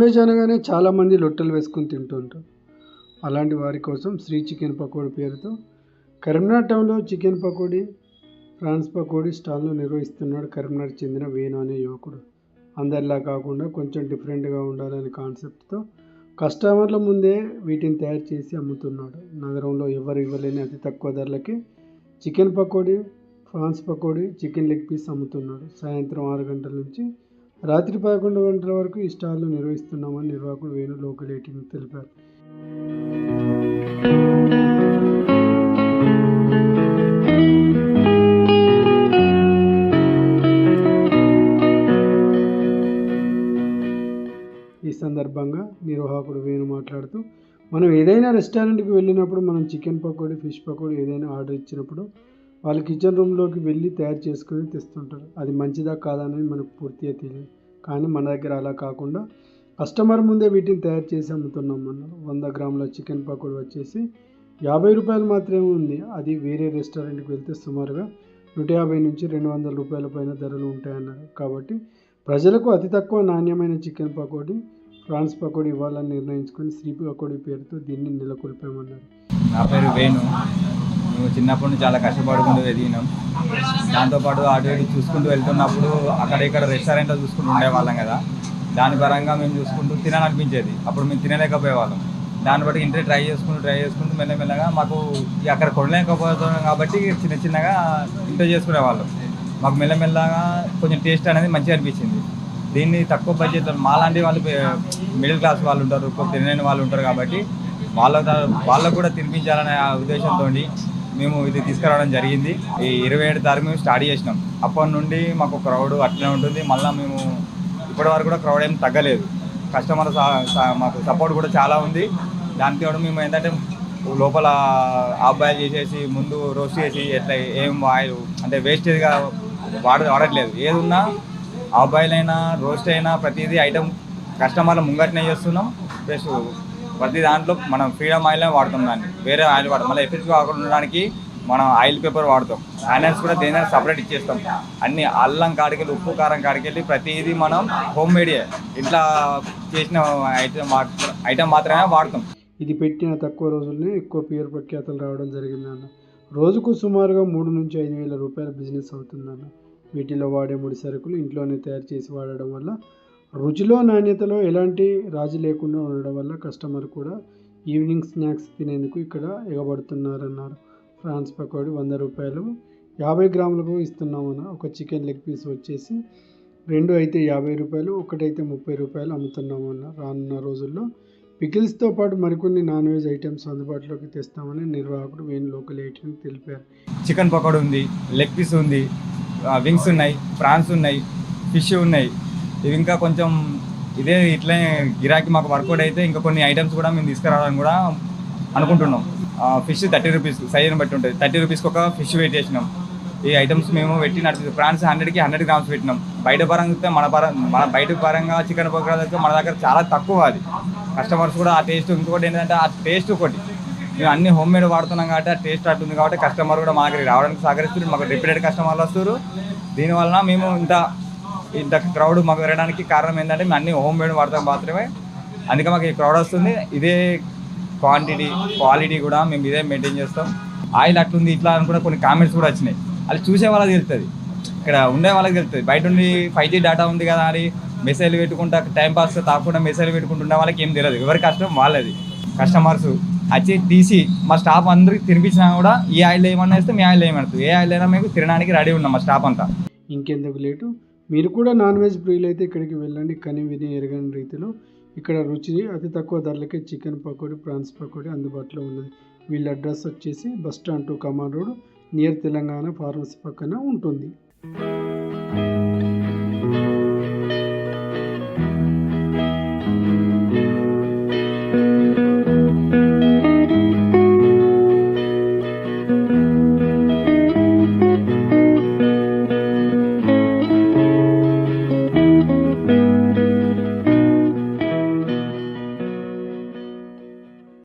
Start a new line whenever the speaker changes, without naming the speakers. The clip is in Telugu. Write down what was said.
వెజ్ అనగానే చాలామంది లొట్టలు వేసుకొని తింటుంటారు అలాంటి వారి కోసం శ్రీ చికెన్ పకోడీ పేరుతో కరీంనగర్ టౌన్లో చికెన్ పకోడీ ప్రాన్స్ పకోడీ స్టాల్ను నిర్వహిస్తున్నాడు కరీంనగర్ చెందిన వేణు అనే యువకుడు. అందరిలా కాకుండా కొంచెం డిఫరెంట్గా ఉండాలనే కాన్సెప్ట్తో కస్టమర్ల ముందే వీటిని తయారు చేసి అమ్ముతున్నాడు. నగరంలో ఎవరు ఇవ్వలేని అతి తక్కువ ధరలకి chicken pakodi prawns pakodi chicken leg piece అమ్ముతున్నాడు. సాయంత్రం ఆరు గంటల నుంచి రాత్రి పదకొండు గంటల వరకు ఈ స్టాల్ను నిర్వహిస్తున్నామని నిర్వాహకుడు వేణు లోకల్ ఎయిటీన్ తెలిపారు. ఈ సందర్భంగా నిర్వాహకుడు వేణు మాట్లాడుతూ మనం ఏదైనా రెస్టారెంట్కి వెళ్ళినప్పుడు మనం చికెన్ పకోడీ ఫిష్ పకోడీ ఏదైనా ఆర్డర్ ఇచ్చినప్పుడు వాళ్ళు కిచెన్ రూమ్లోకి వెళ్ళి తయారు చేసుకొని తెస్తుంటారు. అది మంచిదా కాదా అనేది మనకు పూర్తిగా తెలియదు. కానీ మన దగ్గర అలా కాకుండా కస్టమర్ ముందే వీటిని తయారు చేసి అమ్ముతున్నాం మనం. వంద గ్రాముల చికెన్ పకోడీ వచ్చేసి యాభై రూపాయలు మాత్రమే ఉంది. అది వేరే రెస్టారెంట్కి వెళ్తే సుమారుగా నూట యాభై నుంచి రెండు వందల రూపాయల పైన ధరలు ఉంటాయన్నారు. కాబట్టి ప్రజలకు అతి తక్కువ నాణ్యమైన చికెన్ పకోడీ ఫ్రాన్స్ పకోడీ ఇవ్వాలని నిర్ణయించుకొని శ్రీ పకోడీ పేరుతో దీన్ని నెలకొల్పామన్నారు.
నా పేరు వేణు. మేము చిన్నప్పటి నుంచి చాలా కష్టపడుకుంటూ ఎదిగినాం దాంతోపాటు అటు ఇటు చూసుకుంటూ వెళ్తున్నప్పుడు అక్కడ ఇక్కడ రెస్టారెంట్లో చూసుకుంటూ ఉండేవాళ్ళం కదా. దాని పరంగా మేము చూసుకుంటూ తినాలనిపించేది. అప్పుడు మేము తినలేకపోయేవాళ్ళం. దాన్ని బట్టి ఇంటర్ ట్రై చేసుకుంటూ ట్రై చేసుకుంటూ మెల్లమెల్లగా మాకు అక్కడ కొనలేకపోతున్నాం కాబట్టి చిన్న చిన్నగా ఇంటర్ చేసుకునేవాళ్ళం. మాకు మెల్లమెల్లగా కొంచెం టేస్ట్ అనేది మంచిగా అనిపించింది. దీన్ని తక్కువ బడ్జెట్ మాలాంటి వాళ్ళు మిడిల్ క్లాస్ వాళ్ళు ఉంటారు తినలేని వాళ్ళు ఉంటారు కాబట్టి వాళ్ళ వాళ్ళకు కూడా తినిపించాలనే ఆ ఉద్దేశంతో మేము ఇది తీసుకురావడం జరిగింది. ఈ ఇరవై ఏడు తారీఖు మేము స్టార్ట్ చేసినాం. అప్పటి నుండి మాకు క్రౌడ్ అట్లనే ఉంటుంది. మళ్ళీ మేము ఇప్పటి వరకు కూడా క్రౌడ్ ఏం తగ్గలేదు. కస్టమర్ మాకు సపోర్ట్ కూడా చాలా ఉంది. దానికి కూడా మేము ఏంటంటే లోపల ఆబ్బాయిల్ చేసేసి ముందు రోస్ట్ చేసి ఎట్లా ఏం ఆయిల్ అంటే వేస్టేజ్గా వాడ వాడట్లేదు. ఏది ఉన్నా ఆఫ్ అయినా రోస్ట్ అయినా ప్రతిదీ ఐటెం కస్టమర్ల ముంగట్నే చేస్తున్నాం. ప్లస్ ప్రతి దాంట్లో మనం ఫ్రీడమ్ ఆయిల్ వాడుతాం దాన్ని. వేరే ఆయిల్ వాడతాం. మళ్ళీ ఎఫెక్ట్ కాకుండా ఉండడానికి మనం ఆయిల్ పేపర్ వాడతాం. ఆనియన్స్ కూడా దేని సపరేట్ ఇచ్చేస్తాం. అన్ని అల్లం కాడికెళ్ళి ఉప్పు కారం కాడికెళ్ళి ప్రతిదీ మనం హోమ్ మేడే ఇట్లా చేసిన ఐటమ్ ఐటమ్ మాత్రమే వాడతాం.
ఇది పెట్టిన తక్కువ రోజుల్లోనే ఎక్కువ పేరు ప్రఖ్యాతలు రావడం జరిగిందన్న రోజుకు సుమారుగా మూడు నుంచి ఐదు వేల రూపాయల బిజినెస్ అవుతుందన్న వీటిలో వాడే ముడి సరుకులు ఇంట్లోనే తయారు చేసి వాడడం వల్ల రుచిలో నాణ్యతలో ఎలాంటి రాజీ లేకుండా ఉండడం వల్ల కస్టమర్ కూడా ఈవినింగ్ స్నాక్స్ తినేందుకు ఇక్కడ ఎగబడుతున్నారన్నారు. ఫ్రాన్స్ పకోడీ వంద రూపాయలు యాభై గ్రాములకు ఇస్తున్నామన్న ఒక చికెన్ లెగ్ పీస్ వచ్చేసి రెండు అయితే యాభై రూపాయలు ఒకటైతే ముప్పై రూపాయలు అమ్ముతున్నామన్న రానున్న రోజుల్లో. పికిల్స్తో పాటు మరికొన్ని నాన్ వెజ్ ఐటమ్స్ అందుబాటులోకి తెస్తామని నిర్వాహకుడు వేణు లోకల్ ఐటమ్ తెలిపారు.
చికెన్ పకోడీ ఉంది లెగ్ పీస్ ఉంది వింగ్స్ ఉన్నాయి ప్రాన్స్ ఉన్నాయి ఫిష్ ఉన్నాయి. ఇవి ఇంకా కొంచెం ఇదే ఇట్లే గిరాకీ మాకు వర్కౌట్ అయితే ఇంకా కొన్ని ఐటమ్స్ కూడా మేము తీసుకురావడానికి కూడా అనుకుంటున్నాం. ఫిష్ థర్టీ రూపీస్ సైజుని బట్టి ఉంటుంది. థర్టీ రూపీస్కి ఒక ఫిష్ వెయిట్ చేసినాం. ఈ ఐటమ్స్ మేము పెట్టి నడిపి ప్రాన్స్ హండ్రెడ్కి హండ్రెడ్ గ్రామ్స్ పెట్టినాం. బయట పరంగా చూస్తే మన పరం మన బయట పరంగా చికెన్ పకోడా మన దగ్గర చాలా తక్కువ అది. కస్టమర్స్ కూడా ఆ టేస్ట్ ఇంకొకటి ఏంటంటే ఆ టేస్ట్ ఒకటి. మేము అన్ని హోమ్ మేడ్ వాడుతున్నాం కాబట్టి ఆ టేస్ట్ అట్టుంది కాబట్టి కస్టమర్ కూడా మా దగ్గరికి రావడానికి సహకరిస్తున్నారు. మాకు రిపీటెడ్ కస్టమర్లు వస్తారు దీనివలన మేము ఇంత ఇంత క్రౌడ్ మాకు పెరగడానికి కారణం ఏంటంటే మేము అన్ని హోమ్ మేడ్ వాడతాం మాత్రమే. అందుకే మాకు ఈ క్రౌడ్ వస్తుంది. ఇదే క్వాంటిటీ క్వాలిటీ కూడా మేము ఇదే మెయింటైన్ చేస్తాం. ఆయిల్ అట్లుంది ఇట్లా అనుకున్న కొన్ని కామెంట్స్ కూడా వచ్చినాయి. అది చూసే వాళ్ళకి తెలుస్తుంది. ఇక్కడ ఉండే వాళ్ళకి తెలుస్తుంది. బయట ఉండి ఫైవ్ జీ డేటా ఉంది కదా అని మెసేజ్ పెట్టుకుంటా టైం పాస్ తాకుండా మెసేజ్ పెట్టుకుంటున్న వాళ్ళకి ఏం తెలియదు. ఎవరి కష్టం? వాళ్ళది. కస్టమర్స్ వచ్చి తీసి మా స్టాఫ్ అందరికి తినిపించినా కూడా ఈ ఆయిల్ ఏమన్నా వేస్తే మీ ఆయిల్ ఏమన్నా ఏ ఆయిల్ అయినా మీకు తినడానికి రెడీ ఉన్నాం మా స్టాఫ్ అంతా.
ఇంకెందుకు లేటు? మీరు కూడా నాన్ వెజ్ ప్రియులైతే ఇక్కడికి వెళ్ళండి. కని విని ఎరగని రీతిలో. ఇక్కడ రుచి అతి తక్కువ ధరలకే చికెన్ పకోడీ ప్రాన్స్ పకోడీ అందుబాటులో ఉన్నది. వీళ్ళ అడ్రస్ వచ్చేసి బస్ స్టాండ్ టు కమాండ్ రోడ్ నియర్ తెలంగాణ ఫార్మసీ పక్కన ఉంటుంది.